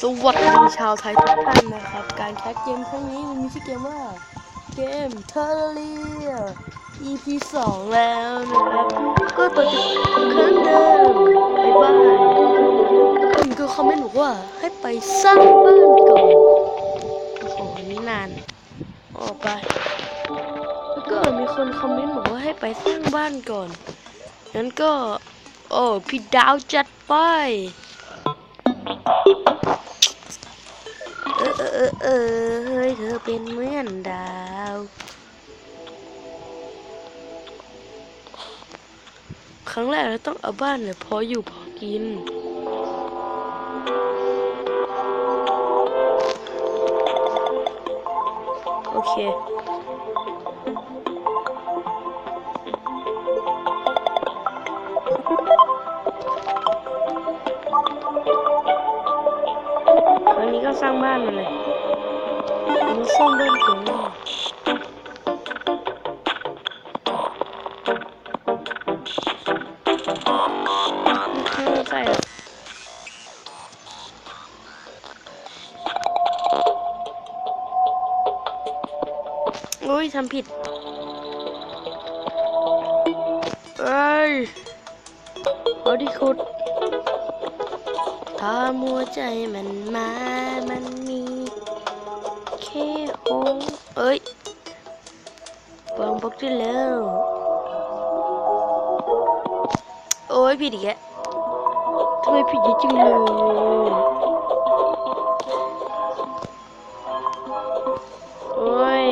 สวัสดีชาวไทยทุกท่านนะครับ การแคสเกมครั้งนี้มันมีชื่อเกมว่าเกมเทอร์เรีย EP 2แล้วนะครับ ก็ต่อจากครั้งเดิมไปบ้านก็มีก็คอมเมนต์บอกว่าให้ไปสร้างบ้านก่อนโอ้โหนี่นานออกไปแล้วก็มีคนคอมเมนต์บอกว่าให้ไปสร้างบ้านก่อนงั้นก็ โอ้พี่ดาวจัดไป เออเออเฮ้ยเธอเป็นเหมือนดาว ครั้งแรกเราต้องเอาบ้านเนี่ยพออยู่พอกินโอเค สร้างบ้านมาเลยเอามาสร้างบ้านก่อนไม่ใช่หรอกโอ้ยทำผิดเอ้ยเอาดิคุด ถ้ามัวใจมันมา มันมีแค่หงเอ้ยปองบล็อกได้แล้ว โอ้ยผิดอีกแล้วทำไมผิดเยอะจังเลยโอ้ย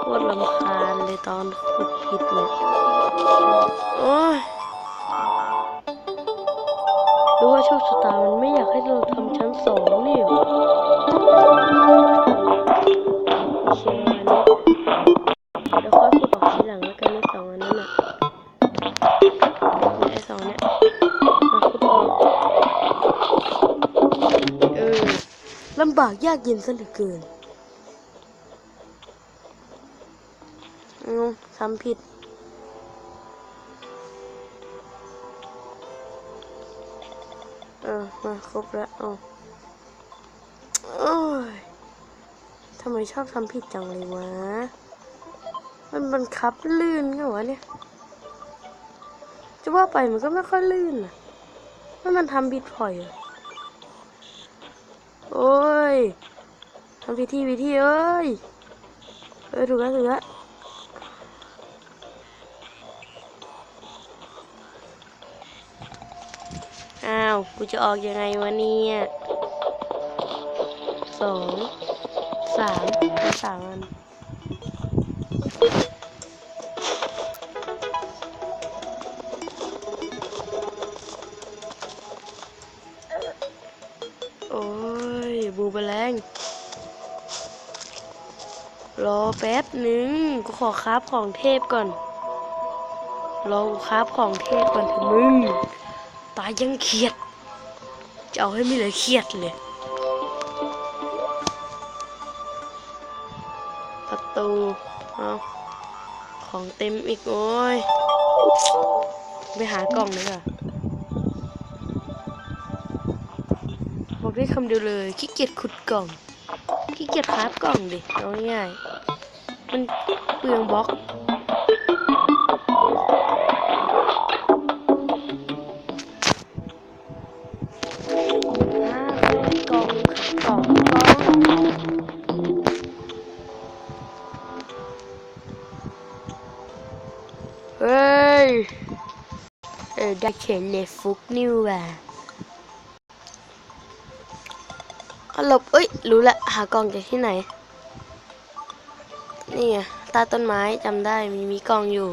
โคตรลำคาญเลยตอนขุดผิดเนี่ยโอ้ย คชะตามันไม่อยากให้เราทำชั้นสองนี่หรอโอเคอันนี้เดี๋ยวค่อยขุดออกทีหลังแล้วกันในสองอันนั้นน่ะในสองเนี้ยมาขุดออกเออลำบากยากเย็นซะเหลือเกินอืมทำผิด ครบแล้วเอโอ้ยทำไมชอบทำผิดจังเลยวะ มันบังคับลื่นไงวะเนี่ย จะว่าไปมันก็ไม่ค่อยลื่นนะมันมันทำผิดผ่อยอะโอ้ยทำผิดที่วิธีเอ้ย เออถูกแล้วถูกแล้ว อ้าว กูจะออกยังไงวะเนี่ยสองสามสามอันโอ้ย บูบแรงรอแป๊บหนึ่งกูขอคราฟของเทพก่อน รอกูคราฟของเทพก่อนเถอะมึง ตายยังเครียด จะเอาให้ไม่เหลือเครียดเลย ประตูเอาของเต็มอีกโอ้ย ไปหากล่องเลยอะบอกได้คำเดียวเลยขี้เกียจขุดกล่องขี้เกียจคราฟกล่องดิเอาง่ายๆมันเปลืองบล็อก ได้เข็นเลฟุกนิวว่ะเอาหลบเอ้ย รู้ละ หากล่องจากที่ไหน นี่ไงใต้ต้นไม้จำได้มีมีกล่องอยู่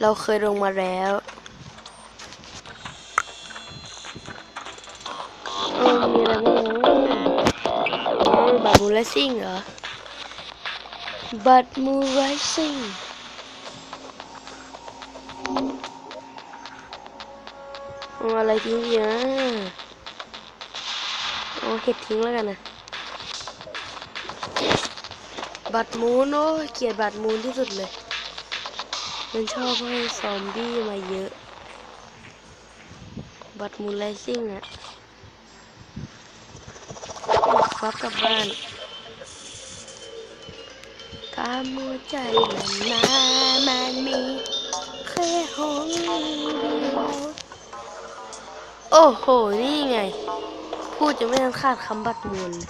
เราเคยลงมาแล้วเออมีอะไรบ้างนะเออบัตรมูไรซิ่งเหรอบัตมูไรซิ่ง เอาอะไรทิ้งดีนะเอาเห็ดทิ้งแล้วกันนะบัตรมูนโอ้เกลียดบัตรมูนที่สุดเลย มันชอบให้ซอมบี้มาเยอะ บัตรมูลไลซิ่งอะครับกลับบ้านกามัวใจมันมามันมีแค่ห้องเดียว โอ้โห นี่ไง พูดจะไม่ทันขาดคำบัตรมูลเลย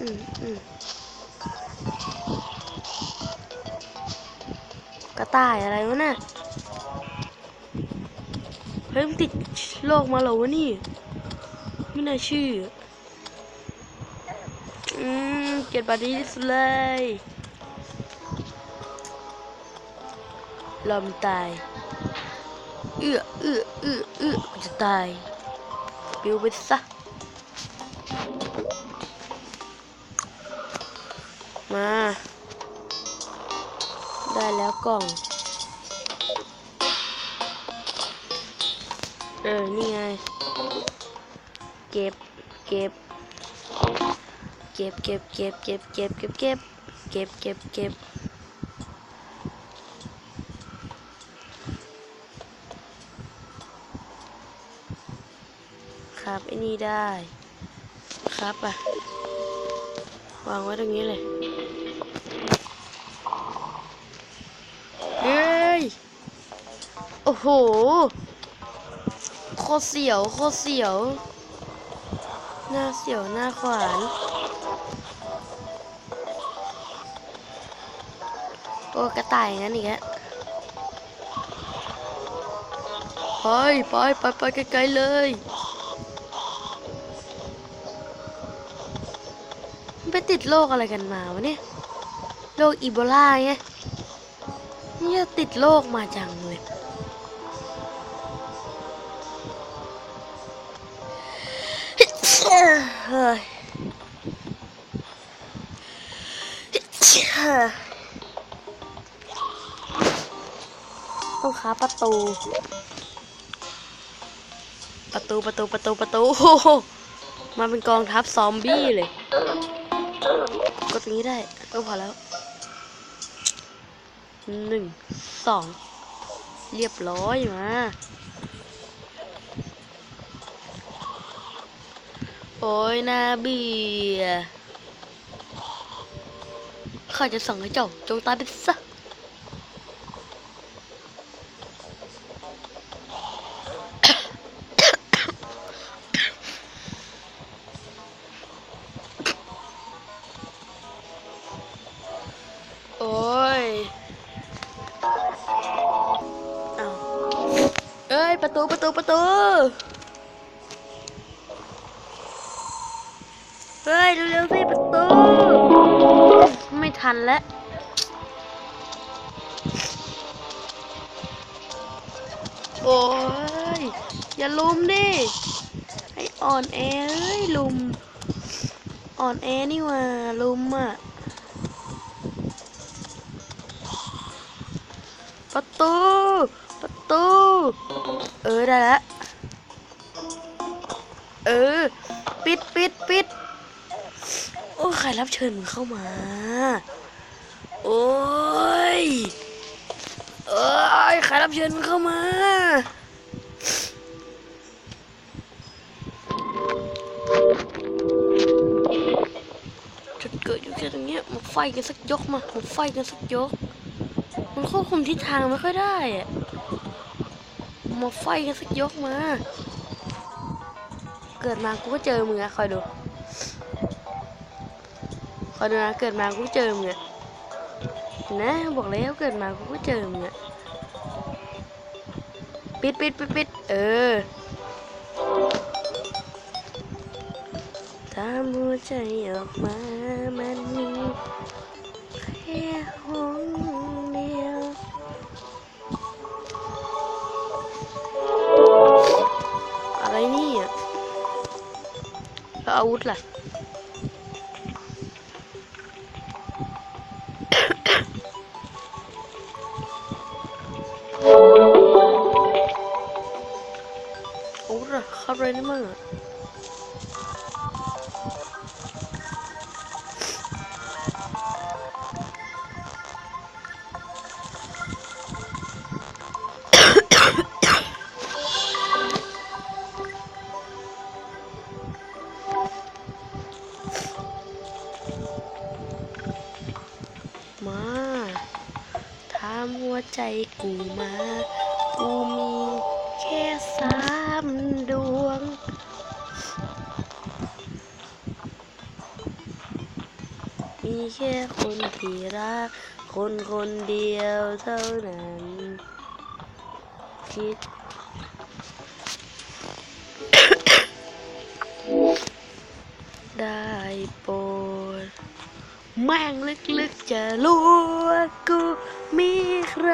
อืมอืมกระต่ายอะไรวะน่ะเฮ้ยมันติดโรคมาเหรอวะนี่ ไม่น่าเชื่อ อืม เกลียดบัตรนี้ที่สุดเลย ลอมตาย อื้อเอื้อเอื้อเอื้อจะตายปิวไปซะมา ได้แล้วกล่อง เออ นี่ไง เก็บ เก็บ เก็บ เก็บ เก็บ เก็บ เก็บ เก็บ เก็บ เก็บ เก็บ เก็บ ครับไอ้นี่ได้ ครับอะ วางไว้ตรงนี้เลยเฮ้ย โอ้โห โคเสียว โคเสียว หน้าเสียว หน้าขวานโอ้กระต่ายงั้นอีกแล้วไปไปไปไปไกลๆเลย ไปติดโรคอะไรกันมาวะเนี่ย โรคอีโบลาไงนี่จะติดโรคมาจังเลย เฮ้ยต้องค้าประตู ประตูประตูประตูประตู มาเป็นกองทัพซอมบี้เลย กดตรงนี้ได้ก็พอแล้วหนึ่งสองเรียบร้อยมาโอ้ยนาเบียร์ข้าจะสั่งให้เจ้าจงตายไปซะ โอ้ย อย่าลุมดิให้อ่อนแอเอ้ยลุม อ่อนแอนี่ว่าลุมอะ ประตู ประตู เออ ได้แล้ว เออ ปิดปิดปิดโอ้ ใครรับเชิญมึงเข้ามา โอ้ย เอ้ยใครรับเชิญมึงเข้ามา จุดเกิดอยู่แค่ตรงเนี้ยมาไฟกันสักยกมามาไฟกันสักยก มันควบคุมทิศทางไม่ค่อยได้อะมาไฟกันสักยกมา เกิดมากูก็เจอมึงอะคอยดู คอยดูนะ เกิดมากูก็เจอมึงอะ นะบอกแล้วเกิดมากูก็เจอมึงอะปิดปิดปิดปิดเออถ้ามัวใจออกมามันมีแค่ห้องเดียวอะไรนี่อะแล้วอาวุธล่ะ กูมา กูมีแค่สามดวง มีแค่คนที่รัก คนคนเดียวเท่านั้น คิดได้โปรดแม่งลึกๆจะรู้ว่ากู มีใคร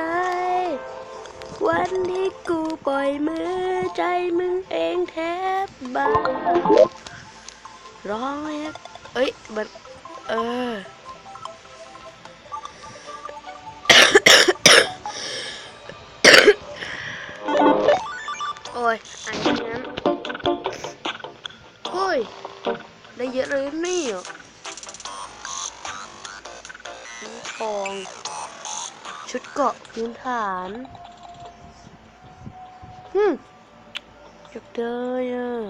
วันที่กูปล่อยมือใจมึงเองแทบบาร้องเลยนะเอ้ยมันเออโอ้ยอันนั้นโอ้ย ได้เยอะเลยนี่อะทอง ชุดเกาะพื้นฐานฮึจุกเดยอะ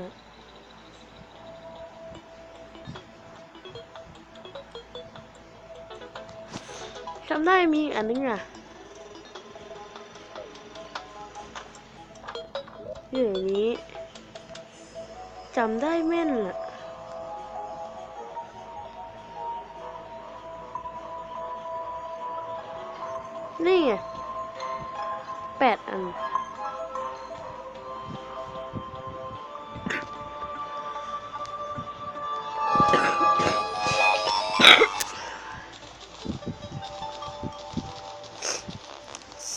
จำได้มีอันนึงอะอยู่ในนี้จำได้แม่นอะ นี่ไงแปดอัน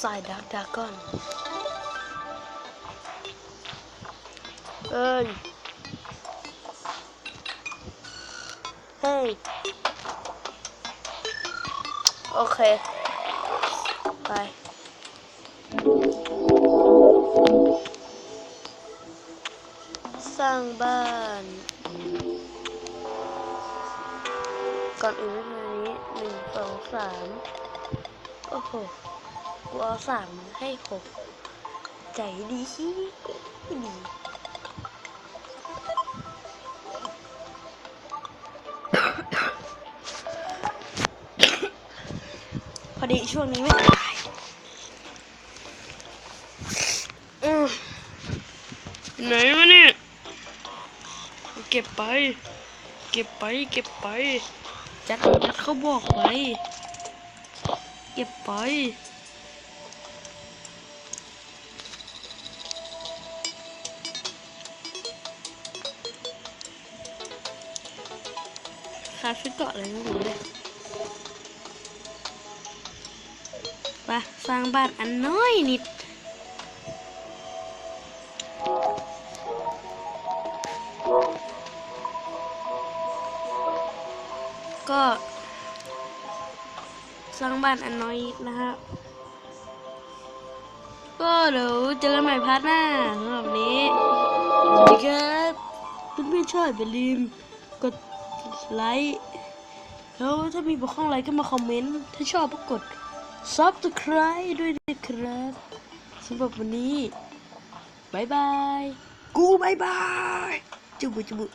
สายดักดากอน เอ้ยเฮ้ย โอเค ไป สร้างบ้าน ก่อนอื่นวิธีนี้หนึ่งสองสามโอ้โหกูเอาสามให้หกใจดีดีพอดีช่วงนี้ไม่ตายอืม ไหนวะเนี่ยเก็บไป เก็บไป เก็บไปจัดจัดเขาบอกไว้เก็บไปขาดชุดเกาะอะไรไม่รู้เลยไปสร้างบ้านอันน้อยนิด สร้างบ้านอันน้อยนะครับ ก็เดี๋ยวเจอกันใหม่พาร์ทหน้าสำหรับนนี้ สวัสดีครับเพื่อนๆชอบอย่าลืมกดไลค์แล้วถ้ามีบกพร่องอะไรก็มาคอมเมนต์ ถ้าชอบก็กด subscribe ด้วยนะครับสำหรับวันนี้บายบาย กูบายบายจุบุจุบุ